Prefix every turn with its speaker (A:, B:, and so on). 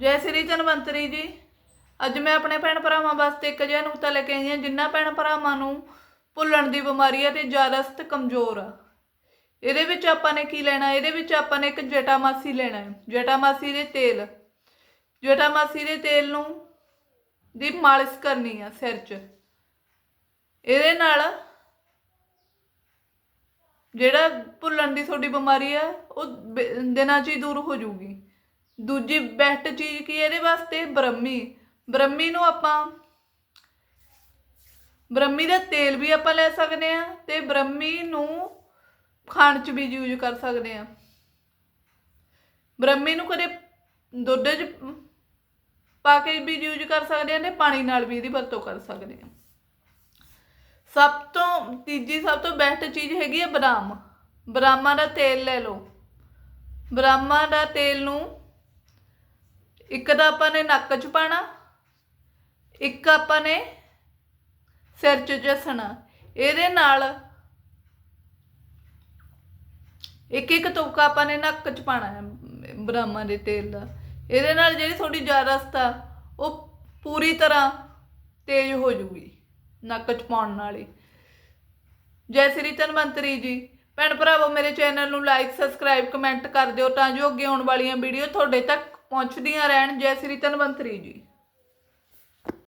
A: ਜੈ ਸ੍ਰੀ ਧਨਵੰਤਰੀ ਜੀ। ਅੱਜ ਮੈਂ ਆਪਣੇ ਭੈਣ ਭਰਾਵਾਂ ਵਾਸਤੇ ਇੱਕ ਜਿਹਾ ਨੁਕਤਾ ਲੈ ਕੇ ਆਈ ਹਾਂ ਜਿਨ੍ਹਾਂ ਭੈਣ ਭਰਾਵਾਂ ਨੂੰ ਭੁੱਲਣ ਦੀ ਬਿਮਾਰੀ ਹੈ ਤੇ ਜ਼ਿਆਦਾਸਤ ਕਮਜ਼ੋਰ ਆ। ਇਹਦੇ ਵਿੱਚ ਆਪਾਂ ਨੇ ਕੀ ਲੈਣਾ? ਇਹਦੇ ਵਿੱਚ ਆਪਾਂ ਨੇ ਇੱਕ ਜਟਾਮਾਸੀ ਲੈਣਾ ਹੈ। ਜਟਾਮਾਸੀ ਦੇ ਤੇਲ। ਜਟਾਮਾਸੀ ਦੇ ਤੇਲ ਨੂੰ ਦੀ ਮਾਲਿਸ਼ ਕਰਨੀ ਆ ਸਿਰ 'ਚ। ਇਹਦੇ ਨਾਲ ਜਿਹੜਾ ਭੁੱਲਣ ਦੀ ਤੁਹਾਡੀ ਬਿਮਾਰੀ ਆ, ਉਹ ਬ- ਦਿਨਾਂ 'ਚ ਹੀ ਦੂਰ ਹੋ ਜਾਊਗੀ ਦੂਜੀ ਬੈਸਟ ਚੀਜ਼ ਕੀ ਹੈ ਇਹਦੇ ਵਾਸਤੇ? ਬ੍ਰਹਮੀ। ਬ੍ਰਹਮੀ ਨੂੰ ਆਪਾਂ ਬ੍ਰਹਮੀ ਦਾ ਤੇਲ ਵੀ ਆਪਾਂ ਲੈ ਸਕਦੇ ਆ ਤੇ ਬ੍ਰਹਮੀ ਨੂੰ ਖਾਣ 'ਚ ਵੀ ਯੂਜ਼ ਕਰ ਸਕਦੇ ਆ ਬ੍ਰਹਮੀ ਨੂੰ ਕਦੇ ਦੁੱਧ 'ਚ ਪਾ ਕੇ ਵੀ ਯੂਜ਼ ਕਰ ਸਕਦੇ ਆ ਤੇ ਪਾਣੀ ਨਾਲ ਵੀ ਇਹਦੀ ਵਰਤੋਂ ਕਰ ਸਕਦੇ ਆ ਸਭ ਤੋਂ ਤੀਜੀ, ਸਭ ਤੋਂ ਬੈਸਟ ਚੀਜ਼ ਹੈਗੀ ਹੈ ਬਦਾਮ ਬਦਾਮਾਂ ਦਾ ਤੇਲ ਲੈ ਲਓ। ਬਦਾਮਾਂ ਦਾ ਤੇਲ ਨੂੰ ਇੱਕ ਤਾਂ ਆਪਾਂ ਨੇ ਨੱਕ 'ਚ ਪਾਣਾ, ਇੱਕ ਆਪਾਂ ਨੇ ਸਿਰ 'ਚ ਜਸਣਾ। ਇਹਦੇ ਨਾਲ ਇੱਕ ਇੱਕ ਤੁਪਕਾ ਆਪਾਂ ਨੇ ਨੱਕ 'ਚ ਪਾਣਾ ਹੈ ਬਦਾਮਾਂ ਦੇ ਤੇਲ ਦਾ। ਇਹਦੇ ਨਾਲ ਜਿਹੜੀ ਤੁਹਾਡੀ ਜਾਰਸਤ ਆ ਉਹ ਪੂਰੀ ਤਰ੍ਹਾਂ ਤੇਜ਼ ਹੋ ਜੂਗੀ, ਨੱਕ 'ਚ ਪਾਉਣ ਨਾਲ ਹੀ। ਜੈ ਸ੍ਰੀ ਧਨਵੰਤਰੀ ਜੀ। ਭੈਣ ਭਰਾਵੋ, ਮੇਰੇ ਚੈਨਲ ਨੂੰ ਲਾਈਕ ਸਬਸਕ੍ਰਾਈਬ ਕਮੈਂਟ ਕਰ ਦਿਓ ਤਾਂ ਜੋ ਅੱਗੇ ਆਉਣ ਵਾਲੀਆਂ ਵੀਡੀਓ ਤੁਹਾਡੇ ਤੱਕ ਪਹੁੰਚਦੀਆਂ ਰਹਿਣ ਜੈ ਸ੍ਰੀ ਧਨਵੰਤਰੀ ਜੀ।